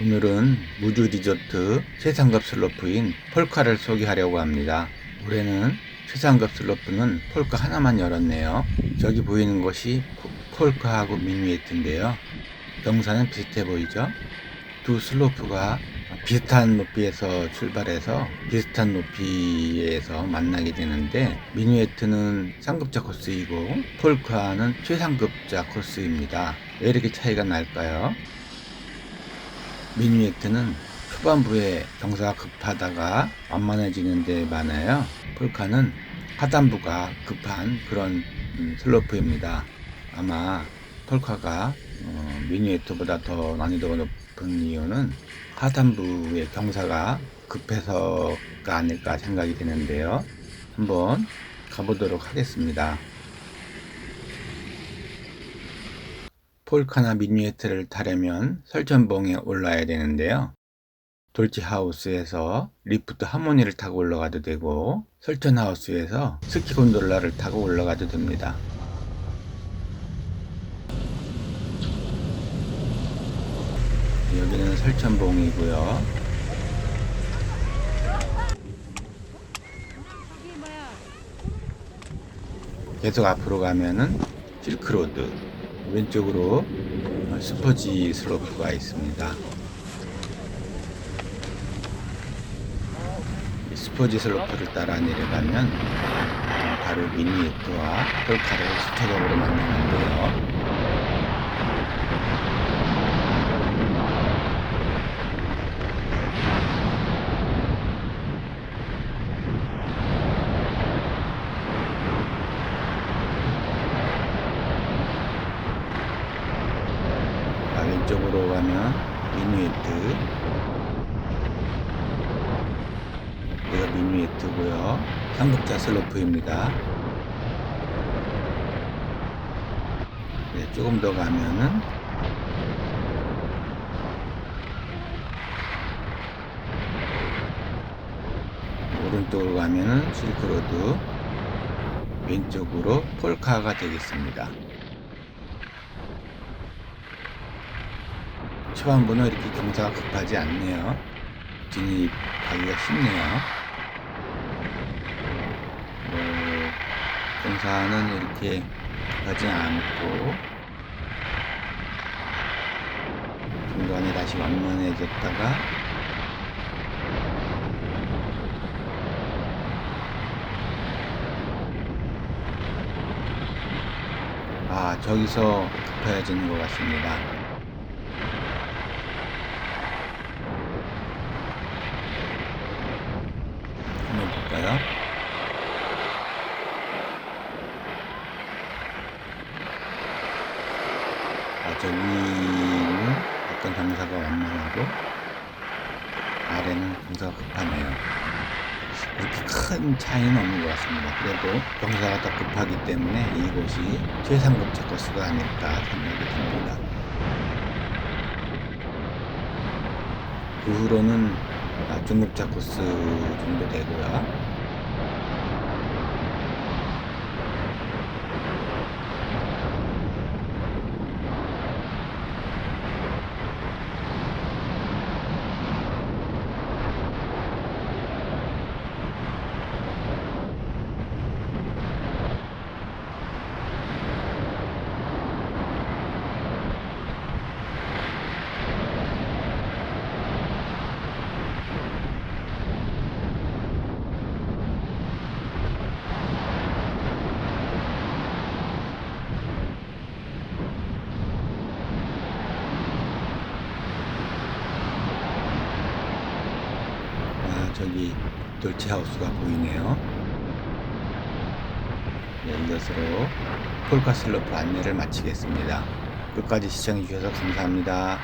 오늘은 무주 리조트 최상급 슬로프인 폴카를 소개하려고 합니다. 올해는 최상급 슬로프는 폴카 하나만 열었네요. 저기 보이는 포- 폴카하고 미니웨트인데요. 경사는 비슷해 보이죠? 두 슬로프가 비슷한 높이에서 출발해서 비슷한 높이에서 만나게 되는데 미니웨트는 상급자 코스이고 폴카는 최상급자 코스입니다. 왜 이렇게 차이가 날까요? 미니웨트는 초반부에 경사가 급하다가 완만해지는 데 많아요. 폴카는 하단부가 급한 그런 음, 슬로프입니다. 아마 폴카가 어, 미니웨트보다 더 난이도가 높은 이유는 하단부의 경사가 급해서가 아닐까 생각이 되는데요. 한번 가보도록 하겠습니다. 폴카나 미니웨트를 타려면 설전봉에 올라야 되는데요. 돌치하우스에서 리프트 하모니를 타고 올라가도 되고 설전하우스에서 스키 곤돌라를 타고 올라가도 됩니다. 여기는 설천봉이고요. 계속 앞으로 가면은 실크로드 왼쪽으로 스퍼지 슬로프가 있습니다. 이 스퍼지 슬로프를 따라 내려가면 어, 바로 미니에트와 폴카를 수차적으로 만나는데요. 아, 왼 쪽으로 가면 미니웨트. 여기가 미니웨트고요. 상급자 슬로프입니다. 네, 조금 더 가면은 오른쪽으로 가면은 실크로드. 왼쪽으로 폴카가 되겠습니다 초반부는 이렇게 경사가 급하지 않네요. 진입하기가 쉽네요. 뭐, 경사는 이렇게 급하지 않고 중간에 다시 완만해졌다가 아 저기서 급해지는 것 같습니다. 한번 볼까요? 아, 저 위는 약간 경사가 완만하고 아래는 경사가 급하네요. 그렇게 큰 차이는 없는 것 같습니다. 그래도 경사가 더 급하기 때문에 이곳이 최상급자 코스가 아닐까 생각이 듭니다. 그 후로는 아, 중급자 코스 정도 되고요. 아, 저기 돌치하우스가 보이네요. 네, 이것으로 폴카 슬로프 안내를 마치겠습니다. 끝까지 시청해주셔서 감사합니다.